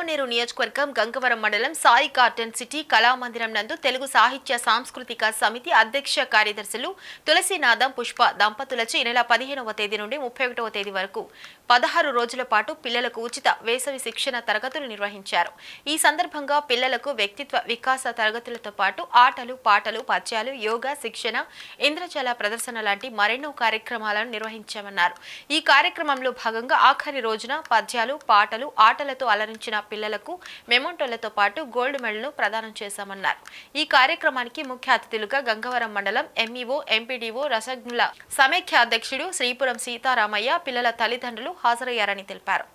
పలమనేరు నియోజకవర్గం గంగవరం మండలం సాయి కార్టన్ సిటీ కళామందిరం నందు తెలుగు సాహిత్య సాంస్కృతిక సమితి అధ్యక్ష కార్యదర్శులు తులసీనాథం పుష్ప దంపతులచే ఈ నెల పదిహేనవ తేదీ నుండి ముప్పై ఒకటవ తేదీ వరకు పదహారు రోజుల పాటు పిల్లలకు ఉచిత వేసవి శిక్షణ తరగతులు నిర్వహించారు. ఈ సందర్భంగా పిల్లలకు వ్యక్తిత్వ వికాస తరగతులతో పాటు ఆటలు పాటలు పద్యాలు యోగా శిక్షణ ఇంద్రజాల ప్రదర్శన లాంటి మరెన్నో కార్యక్రమాలను నిర్వహించామన్నారు. ఈ కార్యక్రమంలో భాగంగా ఆఖరి రోజున పద్యాలు పాటలు ఆటలతో అలరించిన పిల్లలకు మెమోంటోలతో పాటు గోల్డ్ మెడల్ను ప్రదానం చేశామన్నారు ఈ కార్యక్రమానికి ముఖ్య అతిథులుగా గంగవరం మండలం ఎంఈఓ ఎంపీడీఓ రసజ్ఞుల సమైక్య అధ్యక్షుడు శ్రీపురం సీతారామయ్య పిల్లల తల్లిదండ్రులు హాజరయ్యారని తెలిపారు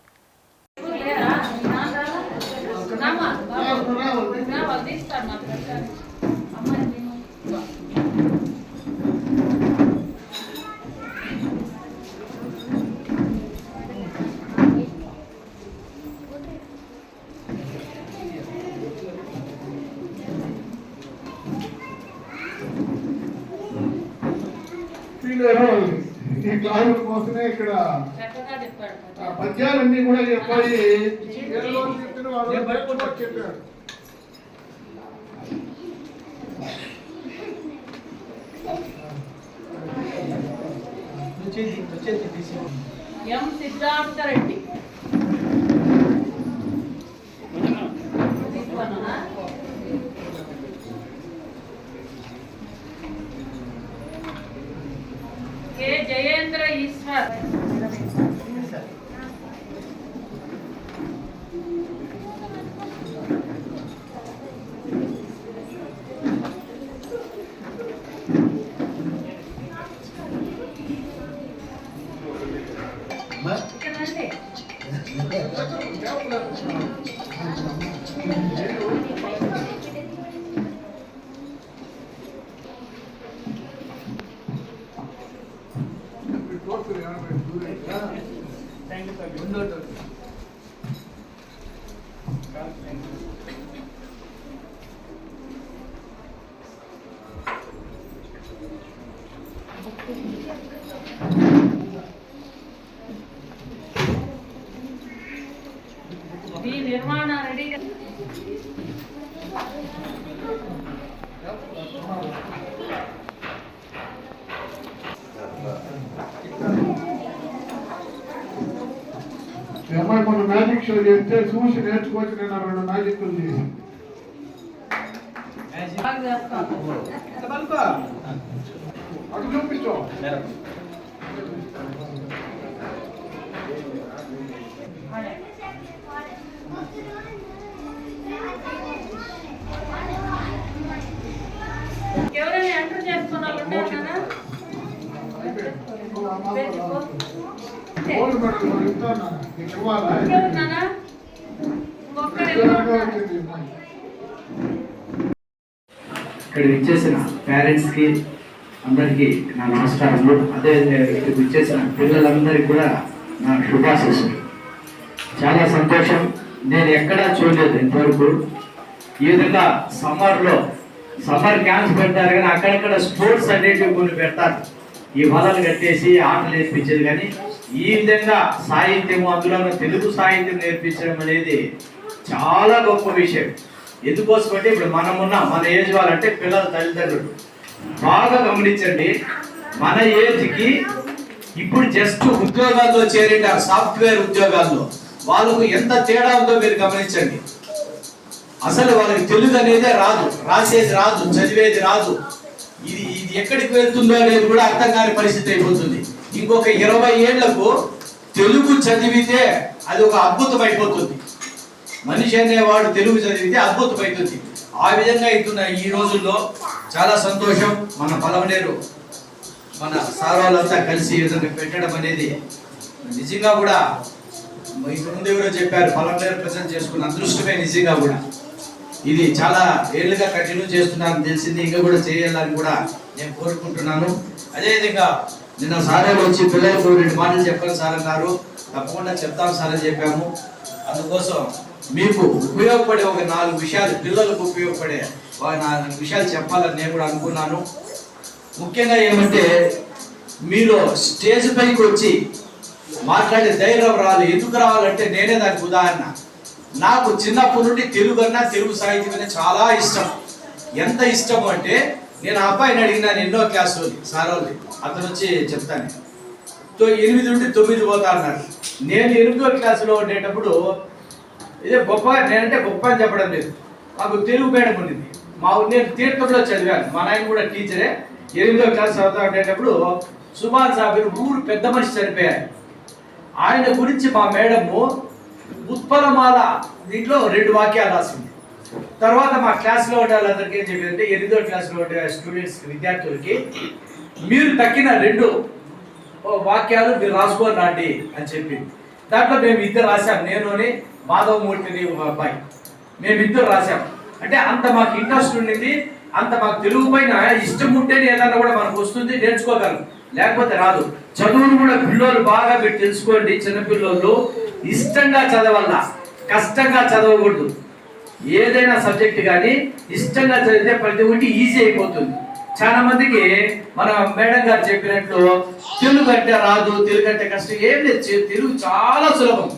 వీళ్ళు ఈ క్లాసుల కోసమే ఇక్కడ చక్కగా చెప్పాడు ఆ పద్యాలన్నీ కూడా చెప్పాలి. ఏ రోజు చెప్పిన వాళ్ళు కూడా చెప్పారు. ఎం సిద్ధార్థ రెడ్డి ఇక్కడ రండి. ఈ కోర్సులు ఏమైనా ఈ నిర్మాణ రెడీ ఈ అమ్మాయి మొన్న మ్యాజిక్ షో చేస్తే చూసి నేర్చుకోవచ్చు నేను రెండు మ్యాజిక్లు చేసి అటు చూపించాం ఎవరైనా ఎంటర్ చేసుకున్న వాళ్ళు ఉన్నారా గోల్డ్ మెడల్ మరి ఇస్తాను నీకు ఇవ్వాలా ఇక్కడ విచ్చేసిన పేరెంట్స్కి అందరికీ నా నమస్కారములు. అదే ఇక్కడ విచ్చేసిన పిల్లలందరికీ కూడా నా శుభాశిస్సులు. చాలా సంతోషం. నేను ఎక్కడా చూడలేదు ఇంతవరకు. ఈ విధంగా సమ్మర్లో సమ్మర్ క్యాంప్స్ పెడతారు కానీ అక్కడక్కడ స్పోర్ట్స్ అనేటివి కొన్ని పెడతారు. ఈ వలలు కట్టేసి ఆటలు నేర్పించేది కానీ ఈ విధంగా సాహిత్యము అందులో తెలుగు సాహిత్యం నేర్పించడం అనేది చాలా గొప్ప విషయం. ఎందుకోసం అంటే ఇప్పుడు మనమున్న మన ఏజ్ వాళ్ళంటే పిల్లల తల్లిదండ్రులు. బాగా గమనించండి మన ఏజ్కి ఇప్పుడు జస్ట్ ఉద్యోగాల్లో చేరింటారు సాఫ్ట్వేర్ ఉద్యోగాల్లో. వాళ్ళకు ఎంత తేడా ఉందో మీరు గమనించండి. అసలు వాళ్ళకి తెలుగు అనేదే రాదు రాసేది రాదు చదివేది రాదు. ఇది ఇది ఎక్కడికి వెళ్తుందో అనేది కూడా అర్థం కాని పరిస్థితి అయిపోతుంది. ఇంకొక ఇరవై ఏళ్ళకు తెలుగు చదివితే అది ఒక అద్భుతం అయిపోతుంది. మనిషి అనేవాడు తెలుగు చదివితే అద్భుతం అవుతుంది ఆ విధంగా అవుతున్న ఈ రోజుల్లో చాలా సంతోషం మన పలవనేరు మన సార్ కలిసి ఏదైనా విధంగా పెట్టడం అనేది నిజంగా కూడా ఇంతకుముందు ఎవరో చెప్పారు పలవనేరు ప్రజెంట్ చేసుకున్న అదృష్టమే నిజంగా కూడా. ఇది చాలా ఏళ్ళుగా కంటిన్యూ చేస్తున్నారని తెలిసింది. ఇంకా కూడా చేయాలని కూడా నేను కోరుకుంటున్నాను. అదేవిధంగా నిన్న సారే వచ్చి పిల్లలకు రెండు మాటలు చెప్పాలి సార్ అన్నారు. తప్పకుండా చెప్తాం సార్ అని చెప్పాము. అందుకోసం మీకు ఉపయోగపడే ఒక నాలుగు విషయాలు పిల్లలకు ఉపయోగపడే ఒక నాలుగు విషయాలు చెప్పాలని నేను కూడా అనుకున్నాను. ముఖ్యంగా ఏమంటే మీరు స్టేజ్ పైకి వచ్చి మాట్లాడే ధైర్యం రాదు. ఎందుకు రావాలంటే నేనే దానికి ఉదాహరణ. నాకు చిన్నప్పటి నుండి తెలుగు అన్నా తెలుగు సాహిత్యం అనే చాలా ఇష్టం. ఎంత ఇష్టం అంటే నేను ఆ అబ్బాయిని అడిగినాను ఎన్నో క్లాసు సార్ వాళ్ళు అతను వచ్చి చెప్తాను. తో ఎనిమిది నుండి తొమ్మిది పోతా అన్నాడు. నేను ఎనిమిదో క్లాసులో ఉండేటప్పుడు ఇదే గొప్ప నేనంటే గొప్ప అని చెప్పడం లేదు. మాకు తెలుగు మేడం ఉండింది. మా నేను తీర్థంలో చదివాను. మా నాయన కూడా టీచరే. ఎనిమిదో క్లాస్ చదువుతా ఉండేటప్పుడు సుభాన్ సాబిర్ ఊరు పెద్ద మనిషి చనిపోయారు ఆయన గురించి మా మేడము ఉత్పలమాల దీంట్లో రెండు వాక్యాలు రాసింది. తర్వాత మా క్లాస్లో ఉండే వాళ్ళందరికీ ఏం చెప్పిందంటే ఎనిమిదో క్లాస్లో ఉండే స్టూడెంట్స్ విద్యార్థులకి మీరు తక్కిన రెండు ఓ వాక్యాలు మీరు రాసుకోని రండి అని చెప్పింది. దాంట్లో మేము ఇద్దరు రాసాం నేను మాధవమూర్తిని ఒక అబ్బాయి. మేము ఇద్దరు రాసాం అంటే అంత మాకు ఇంట్రెస్ట్ ఉండింది అంత మాకు తెలుగు పైన ఇష్టం ఉంటేనే ఏదన్నా కూడా మనకు వస్తుంది నేర్చుకోగలం. లేకపోతే రాదు. చదువును కూడా పిల్లలు బాగా మీరు తెలుసుకోండి చిన్నపిల్లలు. ఇష్టంగా చదవాల కష్టంగా చదవకూడదు. ఏదైనా సబ్జెక్ట్ కానీ ఇష్టంగా చదివితే ప్రతి ఒక్కటి ఈజీ అయిపోతుంది. చాలా మందికి మన మేడం గారు చెప్పినట్లు తెలుగు అంటే రాదు తెలుగు అంటే కష్టం ఏం లేదు తెలుగు చాలా సులభం.